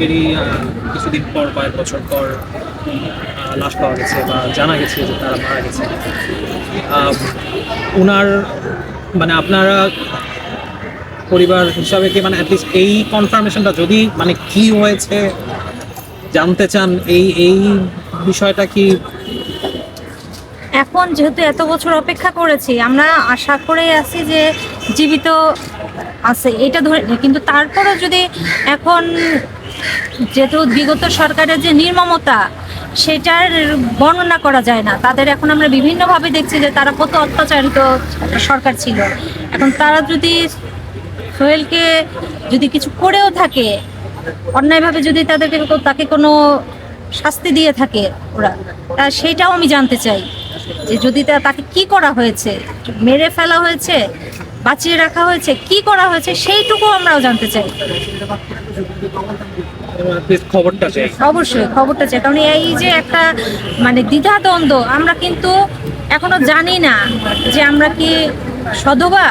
সোহেলকেরই কিছুদিন পর, কয়েক বছর পর লাশ পাওয়া গেছে বা জানা গেছে যে তারা মারা গেছে। ওনার মানে আপনারা পরিবার হিসাবে কি মানে অ্যাটলিস্ট এই কনফার্মেশনটা যদি মানে কি হয়েছে, জানতে চান, এই এই বিষয়টা কি? এখন যেহেতু এত বছর অপেক্ষা করেছি, আমরা আশা করে আছি যে জীবিত আছে। এটা ধরে, কিন্তু তারপরেও যদি এখন যেহেতু বিগত সরকারের যে নির্মমতা, সেটার বর্ণনা করা যায় না। তাদের এখন আমরা বিভিন্নভাবে দেখছি যে তারা কত অত্যাচারিত সরকার ছিল। এখন তারা যদি সোহেলকে যদি কিছু করেও থাকে, অন্যায়ভাবে যদি তাদেরকে তাকে কোনো শাস্তি দিয়ে থাকে ওরা, তা সেইটাও আমি জানতে চাই। যে যদি তাকে কি করা হয়েছে? মেরে ফেলা হয়েছে? বাঁচিয়ে রাখা হয়েছে কি করা হয়েছে সেইটুকু আমরাও জানতে চাই। খবরটা চাই। অবশ্যই খবরটা চাই। কারণ এই যে একটা মানে দ্বিধাদ্বন্দ্ব আমরা কিন্তু এখনও জানি না যে আমরা কি সধবা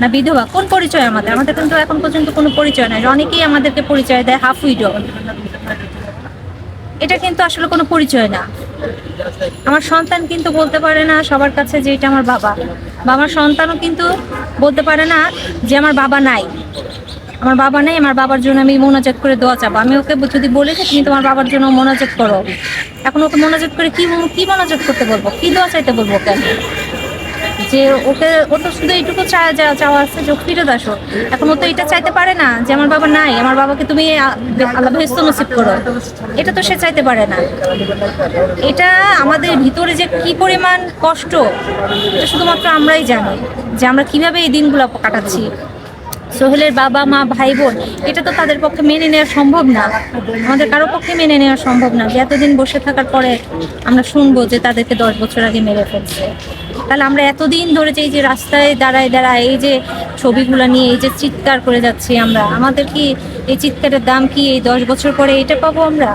না বিধবা। কোন পরিচয় আমাদের? আমাদের কিন্তু এখন পর্যন্ত কোনো পরিচয় নাই। অনেকেই আমাদেরকে পরিচয় দেয় হাফ উইডো। এটা কিন্তু আসলে কোনো পরিচয় না। আমার সন্তান কিন্তু বলতে পারে না সবার কাছে যে এটা আমার বাবা বা আমার সন্তানও কিন্তু বলতে পারে না যে আমার বাবা নাই। আমার বাবা নেই, আমার বাবার জন্য আমি মোনাজাত করে দোয়া চাবো। আমি ওকে যদি বলি যে তুমি তোমার বাবার জন্য মোনাজাত করো, এখন ওকে মোনাজাত করে কি কি মোনাজাত করতে বলব? কি দোয়া চাইতে বলব ওকে? যে ওকে ও তো শুধু এইটুকু চাওয়া আছে, যে ফিরে আসো। এখন ও তো এটা চাইতে পারে না যে আমার বাবা নাই, আমার বাবাকে তুমি আল্লাহ ভেস্ত নসিব করো। এটা তো সে চাইতে পারে না। এটা আমাদের ভিতরে যে কি পরিমাণ কষ্ট, এটা শুধুমাত্র আমরাই জানি যে আমরা কীভাবে এই দিনগুলো কাটাচ্ছি। সোহেলের বাবা, মা, ভাই, বোন, এটা তো তাদের পক্ষে মেনে নেওয়া সম্ভব না। আমাদের কারও পক্ষে মেনে নেওয়া সম্ভব না। যে এতদিন বসে থাকার পরে আমরা শুনব যে তাদেরকে দশ বছর আগে মেরে ফেলছে। তাহলে আমরা এতদিন ধরে যে এই যে রাস্তায় দাঁড়ায় দাঁড়ায়, এই যে ছবিগুলো নিয়ে, এই যে চিৎকার করে যাচ্ছি আমরা, আমাদের কি এই চিৎকারের দাম কি এই দশ বছর পরে এটা পাবো আমরা?